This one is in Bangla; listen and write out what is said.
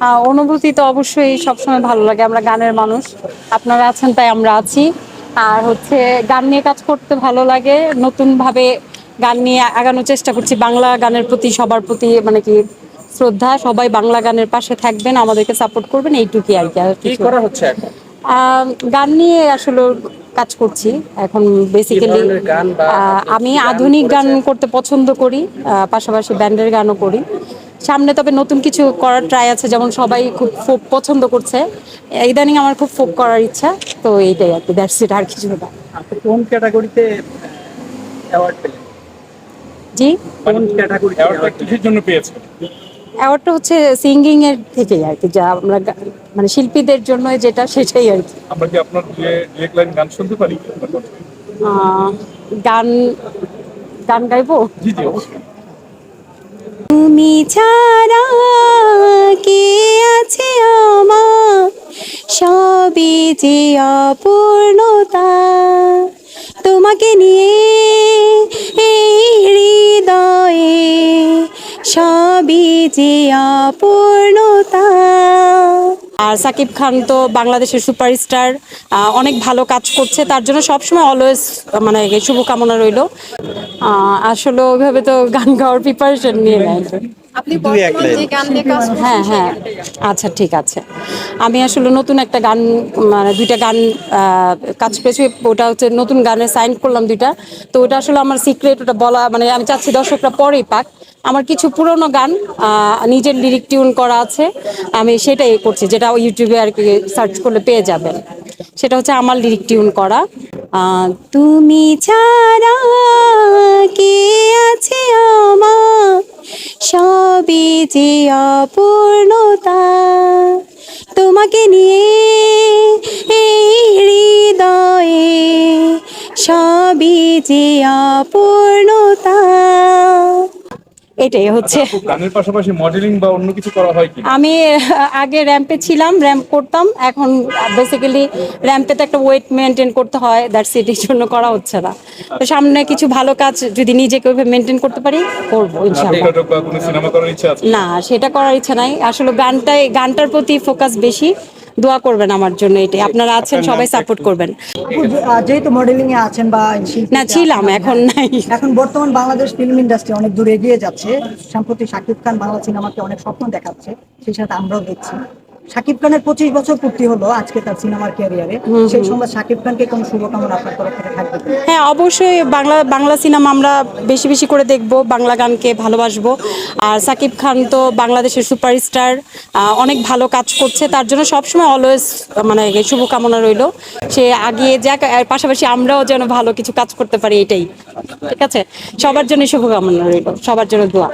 আহ, অনুভূতি তো অবশ্যই সবসময় ভালো লাগে আমরা গানের মানুষ। আপনারা আছেন তাই আমরা আছি। আর হচ্ছে গান নিয়ে কাজ করতে ভালো লাগে নতুন ভাবে গান নিয়ে আগানোর চেষ্টা করছি। বাংলা গানের প্রতি সবার প্রতি মানে কি শ্রদ্ধা সবাই বাংলা গানের পাশে থাকবেন আমাদেরকে সাপোর্ট করবেন এইটুকুই আর কি আর কি করা হচ্ছে আহ, গান নিয়ে আসলে কাজ করছি এখন বেসিক্যালি আমি আধুনিক গান করতে পছন্দ করি পাশাপাশি ব্যান্ডের গানও করি। সামনে তবে নতুন কিছু করার ট্রাই আছে যেমন সবাই খুব ফোক পছন্দ করছে। ইদানিং আমার খুব ফোক করার ইচ্ছা তো এইটাই আর কি দ্যাটস ইট আর কিছু না। আপনি কোন ক্যাটাগরিতে অ্যাওয়ার্ড পেলেন? জি? কোন ক্যাটাগরিতে অ্যাওয়ার্ড কিসের জন্য পেয়েছে অ্যাওয়ার্ডটা হচ্ছে সিঙ্গিং এর থেকেই আর কি যা আমরা মানে শিল্পীদের জন্য যেটা সেটাই আর কি। আমরা কি আপনার যে এক লাইন গান শুনতে পারি? গান গান গাইবো? জি জি অবশ্যই। তুমি ছাড়া কে আছে আমার? সবই যে অপূর্ণতা তোমাকে নিয়ে এই হৃদয়ে, সবই যে অপূর্ণতা আর সাকিব খান তো বাংলাদেশের সুপারস্টার অনেক ভালো কাজ করছে তার জন্য সবসময় অলওয়েজ মানে শুভকামনা রইল। আসলে ওইভাবে তো গান গাওয়ার প্রিপারেশন নিয়ে নেয় হ্যাঁ হ্যাঁ। আচ্ছা ঠিক আছে। আমি আসলে নতুন একটা গান মানে দুইটা গান আহ, কাজ পেয়েছি। ওটা হচ্ছে নতুন গানে সাইন করলাম দুইটা। তো ওটা আসলে আমার সিক্রেট ওটা বলা মানে আমি চাচ্ছি দর্শকরা পরেই পাক। আমার কিছু পুরনো গান নিজের লিরিক টিউন করা আছে, আমি সেটাই করছি, যেটা ইউটিউবে আর কি সার্চ করলে পেয়ে যাবেন। সেটা হচ্ছে আমার লিরিক টিউন করা। তুমি ছাড়া কে আছে আমার? সবই যে অপূর্ণতা, তোমাকে নিয়ে এই হৃদয়ে সবই যে অপূর্ণতা। এটাই হচ্ছে। গানের পাশাপাশি মডেলিং বা অন্য কিছু করা হয় কি? আমি আগে র্যাম্পে ছিলাম র্যাম্প করতাম এখন বেসিক্যালি র্যাম্পে তো একটা ওয়েট মেনটেন করতে হয় দ্যাটস এটির জন্য করা হচ্ছে না। তো সামনে কিছু ভালো কাজ যদি নিজেকে ওইভাবে মেনটেন করতে পারি করব ইনশাআল্লাহ। কোনো সিনেমা করার ইচ্ছা আছে? না সেটা করার ইচ্ছা নাই। আসলে গানটাই গানটার প্রতি ফোকাস বেশি। দোয়া করবেন আমার জন্য এটাই। আপনারা আছেন সবাই সাপোর্ট করবেন। যেহেতু মডেলিং এ আছেন বা না ছিলাম এখন নাই। এখন বর্তমান বাংলাদেশ ফিল্ম ইন্ডাস্ট্রি অনেক দূর এগিয়ে যাচ্ছে। সম্প্রতি শাকিব খান বাংলা সিনেমাকে অনেক স্বপ্ন দেখাচ্ছে সেই সাথে আমরাও দেখছি। শাকিব খানের পঁচিশ বছর পূর্তি হলো আজকে তার সিনেমার ক্যারিয়ারে। সেই সময় শাকিব খানকে কোনো শুভকামনা আপনার তরফ থেকে থাকবে? হ্যাঁ অবশ্যই বাংলা বাংলা সিনেমা আমরা বেশি বেশি করে দেখব বাংলা গানকে ভালোবাসবো। আর সাকিব খান তো বাংলাদেশের সুপারস্টার অনেক ভালো কাজ করছে তার জন্য সবসময় অলওয়েজ মানে শুভকামনা রইল। সে আগিয়ে যাক আর পাশাপাশি আমরাও যেন ভালো কিছু কাজ করতে পারি এটাই। ঠিক আছে? সবার জন্য শুভকামনা রইল সবার জন্য দোয়া।